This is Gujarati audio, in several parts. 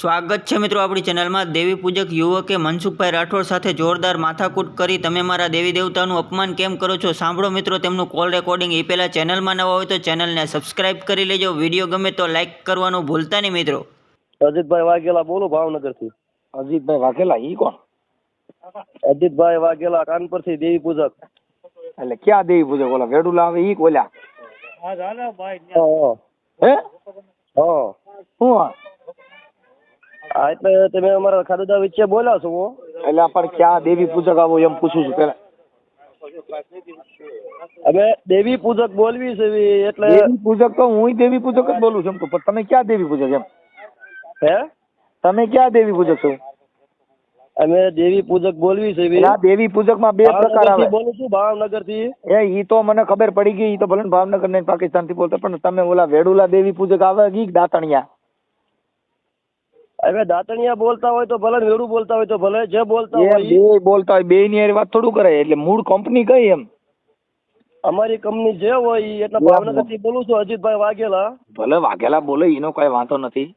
સ્વાગત છે મિત્રો આપણી ચેનલમાં. દેવી પૂજક યુવકે મનસુખભાઈ રાઠોડ સાથે જોરદાર માથાકૂટ કરી તમે મારા દેવી દેવતાનું અપમાન કેમ કરો છો? સાંભળો મિત્રો તેમનું કોલ રેકોર્ડિંગ એ પહેલાં ચેનલમાં નવા હોય તો ચેનલને સબસ્ક્રાઇબ કરી લેજો. વીડિયો ગમે તો લાઇક કરવાનું ભૂલતા નહીં મિત્રો. અજીતભાઈ વાઘેલા બોલો ભાવનગરથી. અજીતભાઈ વાઘેલા ઈ કોણ? અજીતભાઈ વાઘેલા કાનપુરથી દેવી પૂજક. એટલે ક્યાં દેવી પૂજક? ઓલા વેડુલા આવે ઈ કોલ્યા હા હે. હા? શું? હા એટલે તમે અમારા ખાદા વચ્ચે બોલ્યા છો એટલે પણ ક્યાં દેવી પૂજક આવો એમ પૂછું છું પેલા. હવે દેવી પૂજક બોલવી છે એટલે દેવી પૂજક તો હું દેવી પૂજક જ બોલું છું એમ તો પણ તમે ક્યાં દેવી પૂજક એમ? હે? તમે ક્યાં દેવી પૂજક છો? અમે દેવી પૂજક બોલવી છે આ દેવી પૂજકમાં બે પ્રકાર આવે. બોલું છું ભાવનગરથી. એ ઈ તો મને ખબર પડી ગઈ ઈ તો ભલે ભાવનગર ને પાકિસ્તાનથી બોલતા પણ તમે ઓલા વેડુલા દેવી પૂજક આવે ઈ દાતણિયા. હવે દાંતણિયા બોલતા હોય તો ભલે વેડું બોલતા હોય તો ભલે જે બોલતા હોય બે બોલતા હોય બે ની વાત થોડું કરે એટલે મૂળ કંપની કઈ એમ? અમારી કંપની જે હોય એટલે ભાવનગરથી બોલું છું અજીતભાઈ વાઘેલા. ભલે વાઘેલા બોલે એનો કઈ વાંધો નથી.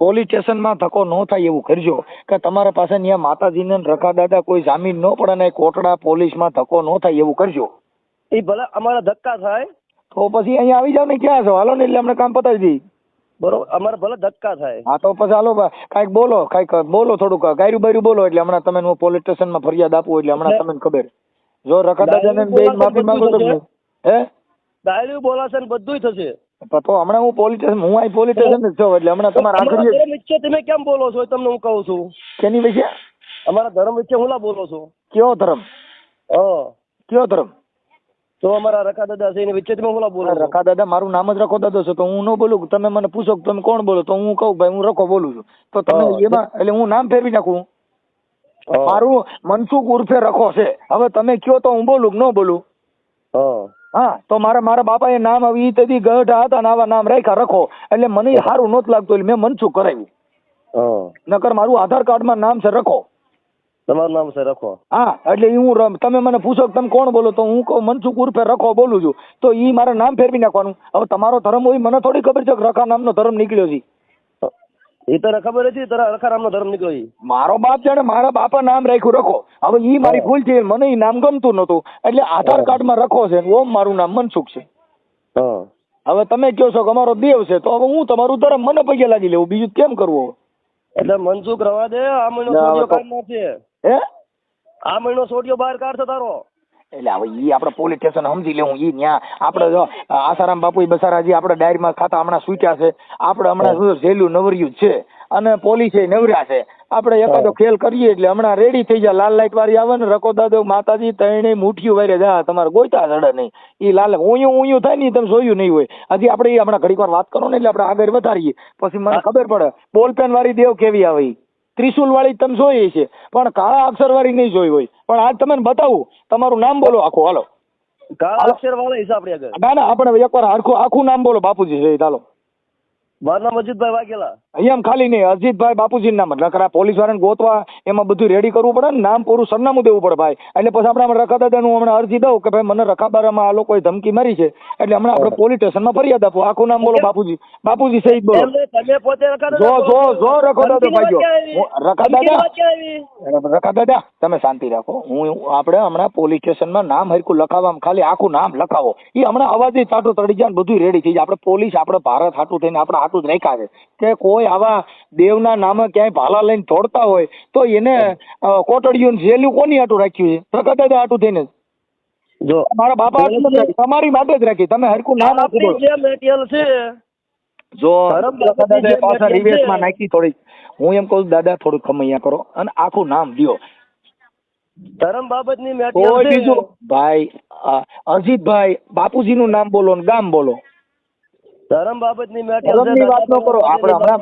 પોલીસ સ્ટેશનમાં ધક્કો ન થાય એવું કરજો કે તમારા પાસે ત્યાં માતાજીને ને રખા દાદા કોઈ જામીન ન પડે ને કોટડા પોલીસમાં ધક્કો ન થાય એવું કરજો. એ ભલે અમારા ધક્કા થાય. તો પછી અહીંયા આવી જાવ ને ક્યાં છો? હાલો ને એટલે અમને કામ પતાવી દઈ બરોબર અમારે ભલે ધક્કા થાય. હા તો પછી હાલો બા, કાંઈક બોલો કાંઈક બોલો થોડુંક ગાયરું બાયરું બોલો એટલે હમણાં તમે હું પોલીસ સ્ટેશનમાં ફરિયાદ આપું એટલે હમણાં તમને ખબર. જો રખા દાદાને ને બેન માફી માંગો તો હે? ડાયરી બોલાશે ને બધુંય થશે. તો હમણાં હું પોલીસ સ્ટેશન હું અહીં પોલીસ સ્ટેશન જ છું એટલે હમણાં તમારા આખરી વિશે તમે કેમ બોલો છો તમને હું કહું છું. કેની વિશે? અમારા ધર્મ વિશે હું ના બોલો છો. કયો ધર્મ? હ. કયો ધર્મ? તો અમારા રખા દાદા છે એની વચ્ચે તમે હું બોલો. છો રખા દાદા મારું નામ જ રખો દાદો છે તો હું ન બોલું તમે મને પૂછો કે તમે કોણ બોલો તો હું કહું ભાઈ હું રખો બોલું છું. તો તમે એમાં એટલે હું નામ ફેરવી નાખું. મારું મનસુખ ઉર્ફે રખો છે. હવે તમે કયો તો હું બોલું કે ન બોલું? હા. હા તો મારા મારા બાપા એ નામ આવી તેથી ગઢા હતા ને આવા નામ રાખ્યા રખો. એટલે મને સારું નહોતું લાગતું એટલે મેં મનસુખ કરાવ્યું. નકર મારું આધાર કાર્ડમાં નામ છે રખો. તમારું નામ છે રખો. હા એટલે હું તમે મને પૂછો કે તમે કોણ બોલો તો હું કહું મનસુખ ઉર્ફે રખો બોલું છું. તો એ મારે નામ ફેરવી નાખવાનું. હવે તમારો ધર્મ હોય મને થોડી ખબર છે કે રખા નામનો ધર્મ નીકળ્યો છે. એ તને ખબર હતી તારા રખા નામનો ધર્મ નીકળ્યો. મારો બાપ જાણે મારા બાપા નામ રાખ્યું રખો. હવે ઈ મારી ભૂલ છે મને ઈ નામ ગમતું નતું એટલે આધાર કાર્ડમાં રખો છે ઓમ મારું નામ મનસુખ છે. હવે તમે કહો છો કે અમારો દેવ છે તો હવે હું તમારું ધર્મ મને પગે લાગી લેવું બીજું કેમ કરવું એટલે મનસુખ રવા દે આ મહિનો કાઢ નાખશે હે? આ મહિનો સોડિયો બહાર કાઢશે તારો. એટલે હવે ઈ આપણે પોલીસ સ્ટેશન સમજી લેવું ઈ ન્યા આપણે જો આસારામ બાપુ બસારાજી આપણે ડાયરીમાં ખાતા હમણાં સૂટ્યા છે. આપણે હમણાં જેલું નવર્યું છે. અને પોલીસે નવર્યા છે. આપણે એકાદો ખેલ કરીએ એટલે હમણાં રેડી થઈ જાય લાલ લાઈટ વાળી આવે ને રકો દાદો માતાજી તણે મુઠ્ઠીઓ વારે જા તમારે ગોઈતા ચડે નહીં. એ લાલ ઊંયું ઊંયું થાય ને તમે જોયું નહીં હોય. હજી આપણે હમણાં ઘડીક વાર વાત કરો ને એટલે આપણે આગળ વધારીએ. પછી મને ખબર પડે બોલપેન વાળી દેવ કેવી આવે ત્રિશુલ વાળી તમે જોઈ છે. પણ કાળા અક્ષર વાળી નહીં જોઈ હોય. પણ આજ તમે બતાવું. તમારું નામ બોલો આખું હાલો. કાળા અક્ષર હિસાબ આગળ ના ના આપણે એકવાર આખું આખું નામ બોલો બાપુજી છે ચાલો. મારું નામ અજીતભાઈ વાઘેલા. અહીંયા ખાલી નહીં અજીતભાઈ બાપુજી નામ નકર આ પોલીસ વાળાને ગોતવા એમાં બધું રેડી કરવું પડે ને નામ પૂરું સરનામું દેવું પડે ભાઈ. એટલે પછી આપણે હમણાં રખા દાદાનું હમણાં અરજી દઉં કે ભાઈ મને રખાબારામાં આ લોકોએ ધમકી મારી છે. એટલે હમણાં આપણે પોલીસ સ્ટેશનમાં ફરિયાદ આપો. આખું નામ બોલો બાપુજી. બાપુજી સહિત બોલો. એમને તમે પોતે રખા જો જો જો રખો દાદા ભાઈ જો વાત ક્યાં હું- રખા દાદા? રખા દાદા તમે શાંતિ રાખો. હું આપણે હમણાં પોલીસ સ્ટેશનમાં નામ હરકું લખાવવામાં ખાલી આખું નામ લખાવો. એ હમણાં અવાજ ચાટો તડી જાય ને બધું રેડી થઈ જાય. આપણે પોલીસ આપણે ભારત હાટું થઈને આપણે હાટું જ રાખ્યા છે. કે કોઈ આવા દેવના નામે ક્યાંય ભાલા લઈને તોડતા હોય તો એને ને કોટડીયું જેલું કોની હાટું રાખ્યું છે પ્રગટ દાદા હાટું થઈને જો. મારા બાપા. તમારી માટે જ રાખી. તમે હરકું નામ આપી દો. જે મટીરિયલ છે. જો પાછા રિવેશમાં નાખી થોડીક. હું એમ કહું છું, દાદા થોડુંક ખમૈયા કરો અને આખું નામ લ્યો. ધર્મ બાબતની કોઈ મટીરિયલ છે. ભાઈ અજીતભાઈ બાપુજીનું નામ બોલો ને ગામ બોલો. ધર્મ બાબતની ધર્મની વાત ન કરો. આપણે હમણાં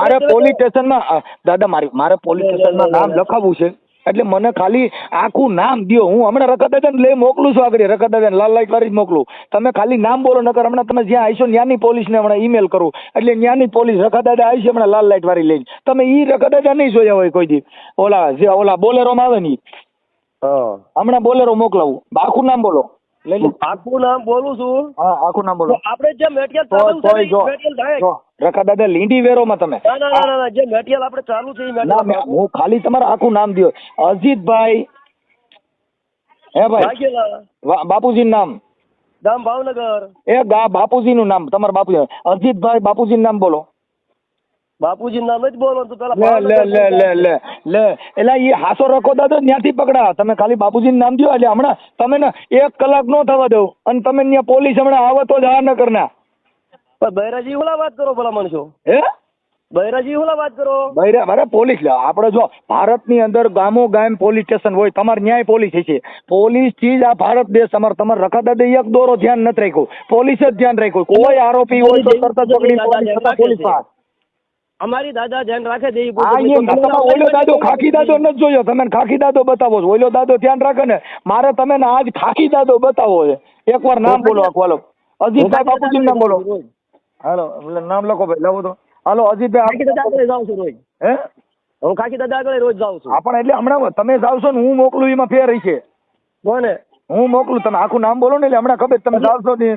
મારે પોલીસ સ્ટેશનમાં દાદા મારી મારે પોલીસ સ્ટેશનમાં નામ લખાવવું છે. એટલે મને ખાલી આખું નામ દો હું હમણાં રખા દાદાને લઈ મોકલું છું આગળ. રખા દાદાને લાલ લાઈટ વાળી જ મોકલું. તમે ખાલી નામ બોલો નકર હમણાં તમે જ્યાં આવીશો ત્યાંની પોલીસને હમણાં ઈમેલ કરું. એટલે ત્યાંની પોલીસ રખા દાદા આવી છે હમણાં લાલ લાઈટ વાળી લઈને. તમે ઈ રખા દાદા નહીં જોયા હોય કોઈ દી. ઓલા જે ઓલા બોલેરોમાં આવે ને હા. હમણાં બોલેરો મોકલાવું. આખું નામ બોલો. આખું નામ બોલું છું. હા આખું નામ બોલો. આપણે જે મટીરિયલ ચાલુ છે જો રખા દાદા લીંડી તમે. ના ના ના, ના ના જે મટીરિયલ આપણે ચાલુ છે ના હું ખાલી તમારું આખું નામ દો અજીતભાઈ. હે ભાઈ? બાપુજી નામ. ગામ ભાવનગર. એ ગા બાપુજીનું નામ. તમારા બાપુજી અજીતભાઈ બાપુજી નામ બોલો. બાપુજી નામ જ બોલો તો પેલા લે લે લે લે લે એટલે ઈ હાસો રખો દાદો ત્યાંથી પકડા તમે ખાલી બાપુજી નામ દો એટલે હમણાં તમે ને એક કલાક નો થવા દો. અને તમે ત્યાં પોલીસ હમણાં આવે તો જ આ ન કરના પણ બૈરાજી ઓલા વાત કરો ભલા માણસો હે? બૈરાજી ઓલા વાત કરો. બૈરા મારે પોલીસ લે. આપણે જો ભારતની અંદર ગામો ગામ પોલીસ સ્ટેશન હોય તમારે ન્યાય પોલીસ છે પોલીસ ચીજ આ ભારત દેશ તમારે તમારે રખા દાદે એક દોરો ધ્યાન નથી રાખ્યું. પોલીસ જ ધ્યાન રાખ્યું. કોઈ આરોપી હોય તો તરત જ પકડી પોલીસ પાસ અમારી દાદા ધ્યાન રાખે છે ઓલો દાદો ખાખી દાદો ન જોયો. તમે ખાખી દાદો બતાવો છો. ઓલો દાદો ધ્યાન રાખે ને. મારે તમે ને આજ ખાખી દાદો બતાવો છે. એકવાર નામ બોલો આખું હાલો. અજીતભાઈ બાપુજી નામ બોલો. હાલો એટલે નામ લખો ભાઈ લખો તો. હાલો ખાખી દાદા અજીતભાઈ આગળ જાઉં છું રોજ. હે? હું ખાખી દાદા આગળ રોજ જાઉં છું. આપણે એટલે હમણાં તમે જાવશો ને હું મોકલું એમાં ફેર છે કોને? હું મોકલું તમે આખું નામ બોલો ને એટલે હમણાં ખબર તમે જાવશો ને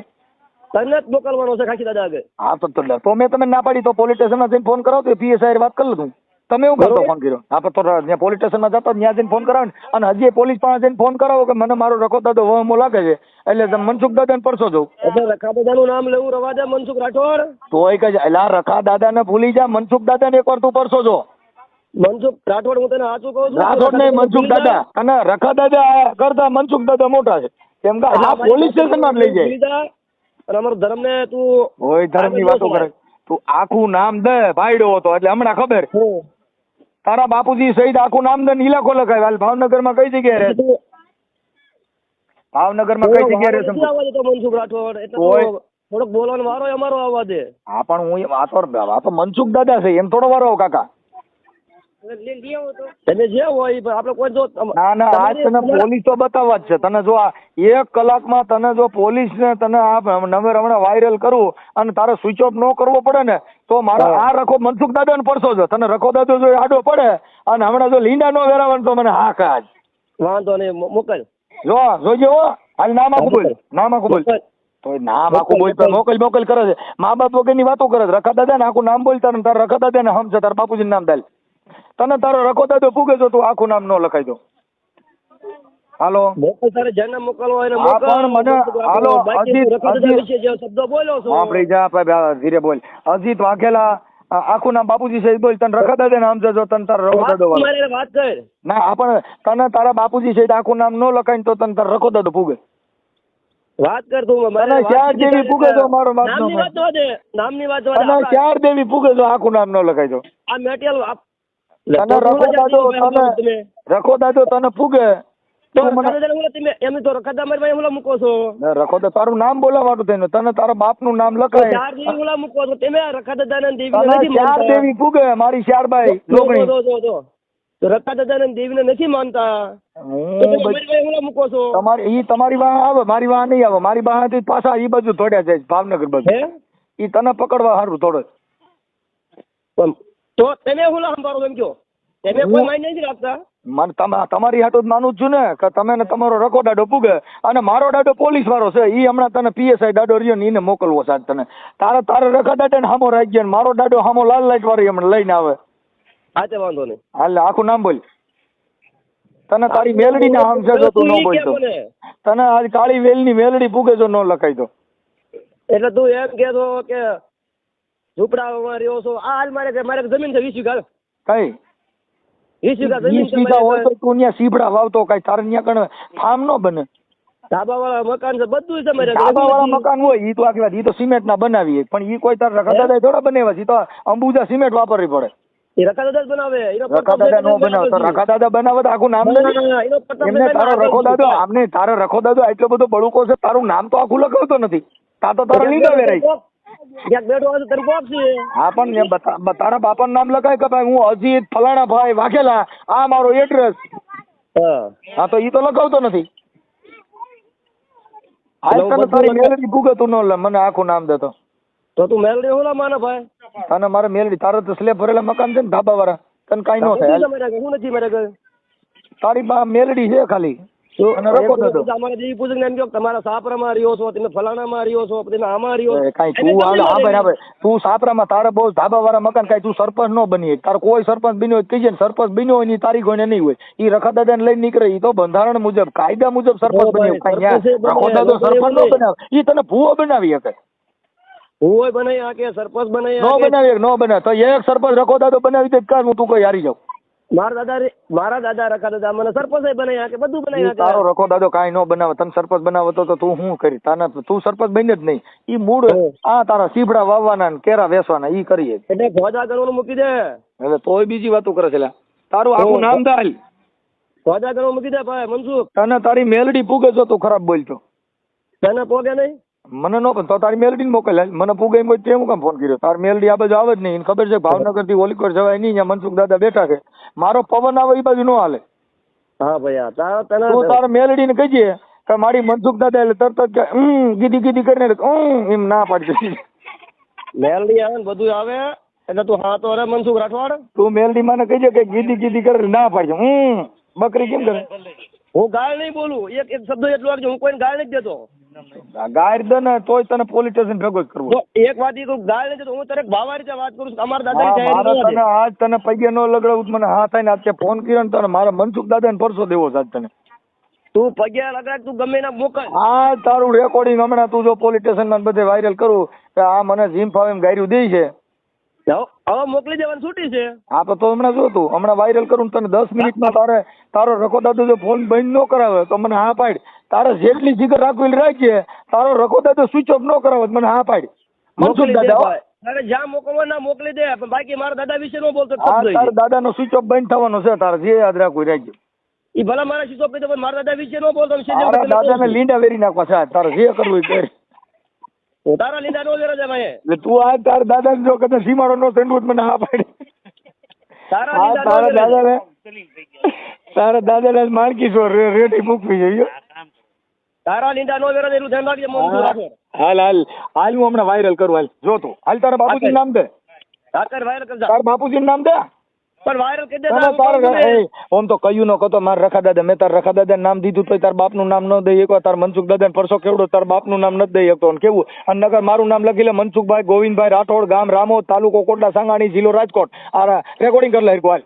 તને જ મોકલવાનો છે ખાખી દાદા આગળ. હા તો તો તો મેં તમે ના પાડી તો પોલીસ સ્ટેશનમાં જઈને ફોન કરાવો તો પીએસઆઈ વાત કરી લઉં તમે એવું કરતો ફોન કર્યો. હા તો ત્યાં પોલીસ સ્ટેશનમાં જતો ત્યાં જઈને ફોન કરાવો ને. અને હજી પોલીસ પાસે જઈને ફોન કરાવો કે મને મારો રખો દાદો વહમો લાગે છે. એટલે મનસુખ દાદા ને પરસો જવું એટલે રખા દાદાનું નામ લેવું રવા દે મનસુખ રાઠોડ. તો એક જ એટલે રખા દાદાને ભૂલી જા મનસુખ દાદાને એકવાર તું પરસો જો મનસુખ રાઠોડ હું તને સાચું કહું છું? રાઠોડ નહીં મનસુખ દાદા. અને રખા દાદા કરતા મનસુખ દાદા મોટા છે. કેમ કે આ પોલીસ સ્ટેશનમાં લઈ જાય. અને અમારો ધર્મ ને તું ધર્મની વાતો કરે. તું આખું નામ દે ભાઈડો હતો એટલે હમણાં ખબર. તારા બાપુજી સહિત આખું નામ દે નીલા ઇલાકો લખાય. હાલ ભાવનગરમાં કઈ જગ્યાએ રહે? ભાવનગરમાં કઈ જગ્યાએ રહે મનસુખ રાઠોડ એટલે થોડોક બોલવાનો વારો અમારો આવવા દે. હા પણ હું આ તો આ તો મનસુખ દાદા છે એમ થોડો વારો કાકા. તમે જે હોય પણ આપણે કોઈ જો ના ના આજ તને પોલીસ તો બતાવવા જ છે. તને જો આ એક કલાકમાં તને જો પોલીસ ને તને આ નંબર હમણાં વાયરલ કરવું અને તારે સ્વિચ ઓફ ન કરવો પડે ને તો મારા આ રખો મનસુખ દાદા ને પડશો છે તને રખો દાદો જો આડો પડે અને હમણાં જો લીંડા નો વેરાવાનું તો મને હા કાજ વાંધો નહીં મોકલ. જો જોજો હાલ નામ આખું બોલ. નામ આખું બોલ. તો નામ આખું બોલ મોકલ મોકલ. કરે છે. મા બાપ વગરની વાતો કરે છે. રખા દાદા ને આખું નામ બોલતા ને તારા રખા દાદા ને હમ છે તારા બાપુજી નામ દાલ. તને તારો રખો દાદો પૂગે છો તું આખું નામ ન લખાઈ દો. હાલો. મોકલ તારે જેને મોકલવો હોય મોકલ. પણ મને- હાલો, અજીત- તું અજીત- વિશે જે શબ્દો બોલ્યો છો. વાપરી જા ભાઈ, ભાઈ, ધીરે બોલ. અજીત વાઘેલા આખું નામ બાપુજી સહિત બોલ. તને રખા દાદા નામ છે જો તને તારા રખો દાદો વાત કર. ના આપણ તને તારા બાપુજી સહિત આખું નામ ન લખાય તો તને તારા રખો દાદો પૂગે વાત કર તું વાત ચાર દેવી. પૂગે તો. મારો નામની વાત નામની વાત ચાર દેવી પૂગે જો આખું નામ ન લખાય તો. આ મેટેરિયલ તને રખો દાદો તને રખો દાદો તને ના, તારું નામ બોલાવાનું થઈને તને તારા નામ લખાય. દાદાને ને નથી માનતા. દેવી પૂગે મારી ચારબાઈ જો, લોગણી. જો, જો, જો. તો રખા દાદાને ને નથી માનતા. તમારી ઈ તમારી વાહ આવે મારી વાહ નહીં આવે. મારી વાહ પાછા ઈ બાજુ થોડ્યા જાય છે, ભાવનગર બાજુ. ઈ તને પકડવા સારું થોડો તો તમે ઓલા સંભાળો એમ કયો તમે કોઈ હું- માઇન્ડ નથી રાખતા. મને તમે તમારી હાટો જ માનું જ છું ને કે તમે ને તમારો રકો દાડો પૂગે અને મારો દાડો પોલીસ વાળો છે ઈ હમણાં તને પીએસઆઈ દાડો રહ્યો ને એને મોકલવો સાહેબ તને. તારે તારે રખા દાડે ને હામો રાખી ગયા ને મારો દાડો હામો લાલ લાઈટ વાળી હમણાં લઈને આવે. હા તે વાંધો નહીં. હાલે આખું નામ બોલ. તને તારી મેલડી ના સમજે જો તું ન બોલતો. તને આજ કાળી વેલની મેલડી પૂગે જો ન લખાય તો. એટલે તું એમ કહેતો કે ઝૂંપડામાં રહ્યો છો. આ હાલ મારે મારે જમીન છે વીસ વીઘા. કઈ? વીસ વીઘા જમીન વીઘા હોય તો તું ત્યાં સીભડા વાવતો કઈ. તારે ત્યાં કણ ફાર્મ નો બને. ધાબા વાળા મકાન છે બધું છે મારે. ધાબા વાળા મકાન હોય ઈ તો આખી વાત ઈ તો સિમેન્ટ ના બનાવીએ. પણ ઈ કોઈ તાર રખા થોડા બનાવ્યા છે તો અંબુજા સિમેન્ટ વાપરવી પડે. એ રખા દાદા જ બનાવે એનો નો બનાવે તો બનાવે તો આખું નામ એમને દાદા તારો રખો દાદો આમને તારો રખો દાદો એટલો બધો બળુકો છે તારું નામ તો આખું લખાવતો નથી. તા તો તારો લીધો વેરાય ક્યાંક બેઠો હોય તો હા પણ તારા બાપાનું નામ લખાય કે ભાઈ હું અજીત ફલાણા ભાઈ વાઘેલા આ મારો એડ્રેસ હા. તો ઈ તો લખાવતો નથી. તારી મેલડી ભૂગે તું ન મને આખું નામ દેતો તો. તું મેલડી માનો ભાઈ? મારે મેલડી તારે તો સ્લેબ ભરેલા મકાન છે ને ધાબા વાળા તને કાંઈ ન થાય. નથી મારા તારી બા મેલડી છે ખાલી. તો અને રખો દાદો અમારા દેવી પૂજક એમ કહો તમારા સાપરામાં રહ્યો છો તમે ફલાણામાં રહ્યો છો તમે આમાં રહ્યો કાંઈ તું હાલ હા ભાઈ હા તું સાપરામાં તારે બહુ ધાબા વાળા મકાન કાંઈ તું સરપંચ ન બની. તારે કોઈ સરપંચ બન્યો હોય કહીજે સરપંચ બન્યો હોયની તારીખ હોય ને નહીં હોય. એ રખા દાદાને લઈને નીકળે એ તો બંધારણ મુજબ કાયદા મુજબ સરપંચ બન્યો કાંઈ રખો દાદો સરપંચ નો બનાવે. એ તને ભૂવો બનાવી શકે. ભૂવો બનાવી શકે સરપંચ બનાવી નો બનાવી ન નો બનાવે. તો એક સરપંચ રખો દાદો બનાવી દે કાં હું તું કઈ હારી જાઉં? મારા દાદા મારા દાદા રખા દાદા મને સરપંચ બનાવી બધું બનાવી તારો રખો દાદો કાંઈ ન બનાવે તને સરપંચ બનાવો તો તો શું કરી તાના તું સરપંચ બને જ નહીં. ઈ મૂળ આ તારા સીભડા વાવવાના ને કેરા વેસવાના ઈ કરીએ એટલે ભોજા કરવાનું મૂકી દે. એટલે તોય બીજી વાતો કરે છે તારું આખું નામ દાલ ભોજા કરવાનું મૂકી દે ભાઈ મનસુખ. તને તારી મેલડી પૂગે જો તું ખરાબ બોલતો. તને પોગે નહીં? મને નો પણ તો તારી મેલડી મોકલ. મને પૂગાઈ હોય તે હું કામ ફોન કર્યો? તારી મેલડી આ બાજુ આવે જ નહીં. ખબર છે ભાવનગરથી ઓલીકોટ જવાય નહીં. અહીંયા મનસુખ દાદા બેઠા છે. મારો પવન આવે એ બાજુ નો હાલે. હા ભાઈ તને તું તારા મેલડી ને કહીજે કે મારી મનસુખ દાદા એટલે તરત જ હમ ગીધી ગીધી કરીને હમ એમ ના પાડી દે. મેલડી આવે ને બધું આવે એટલે તું હા તો અરે મનસુખ રાઠવાડ. તું મેલડી માને કહીજે કે ગીધી ગીધી કરે ના પાડજે હમ બકરી કેમ કરે? હું ગાળ નહીં બોલું. એક એક શબ્દ એટલો હું કોઈને ગાળ નથી દેતો. ગાયર દે ને તોય તને પોલીસ સ્ટેશન ભેગો જ કરવો એક વાત ઈ કહું ગાળ નથી દેતો હું તારે ભાવા રીતે વાત કરું છું અમારા હા, દાદાની મારે તૈયારી તને આજ તને પૈયા નો લગડાવું મને હા થાય ને આજે ફોન કર્યો ને તને મારા મનસુખ દાદા ને પરસો દેવો છે આજ તને. તું પગે લગાડ તું ગમે ના મોકલ. આ તારું રેકોર્ડિંગ હમણાં તું જો પોલીસ સ્ટેશનમાં બધે વાયરલ કરું કે આ મને જીમ ફાવે એમ ગાયરું દે છે. હવે મોકલી દેવાની છૂટી છે. હા તો તો હમણાં જો તું હમણાં વાયરલ કરું તને દસ મિનિટમાં તારે તારો રકો દાદુ જો ફોન બંધ ન કરાવે તો મને હા પાડ. તારે જેટલી જીગર રાખવી રાખીએ તારો રખો દાદો સ્વિચ ઓફ ન કરાવત મને હા પાડી. મનસુખ દાદા તારે જ્યાં મોકલવા ના મોકલી દે પણ બાકી મારા દાદા વિશે નો બોલતો તારા દાદા દાદાનો સ્વિચ ઓફ બંધ થવાનો છે તારે જે યાદ રાખવું એ રાખજો. ઈ ભલા મારા કહી પણ મારા દાદા વિશે નો બોલતો દાદાને છું. લીંડા વેરી નાખવા તારે જે કરવું એ કર. તારા લીધા નો વેરો એટલે તું આ તારા દાદા જો કદાચ સીમાડો નો સેન્ડવું મને હા પાડી. તારા દાદા ને તારા દાદા ને માણકી છો રેડી મૂકવી જોઈએ તારા નો વેરો છે ધ્યાન રાખજે મનસુખ રાઠોડ હાલ હાલ. હાલ હું હમણાં વાયરલ કરું હાલ. જો તું. હાલ તારા બાપુજી નામ દે. તાકર વાયરલ કરજા. તારા બાપુજી નામ દે. પણ વાયરલ કરી દે ના, ના, તારું તારે કામ એ, ઓમ તો કયું ન કતો મારા રખા દાદા મેં તાર રખા દાદા નામ દીધું તો તાર બાપનું નામ ન દઈ શકો તાર મનસુખ દાદા પરસો કેવડો તાર બાપનું નામ ન દઈ શકતો. કેવું? અને નગર મારું નામ લખી લે મનસુખભાઈ ગોવિંદભાઈ રાઠોડ ગામ રામો તાલુકો કોટડા સાંગાણી જિલ્લો રાજકોટ. આ રેકોર્ડિંગ કરી લે હાલ.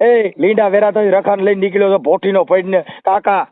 એ લીંડા વેરા થઈ રખાને લઈને નીકળ્યો છે ભોઠીનો પડીને. કાકા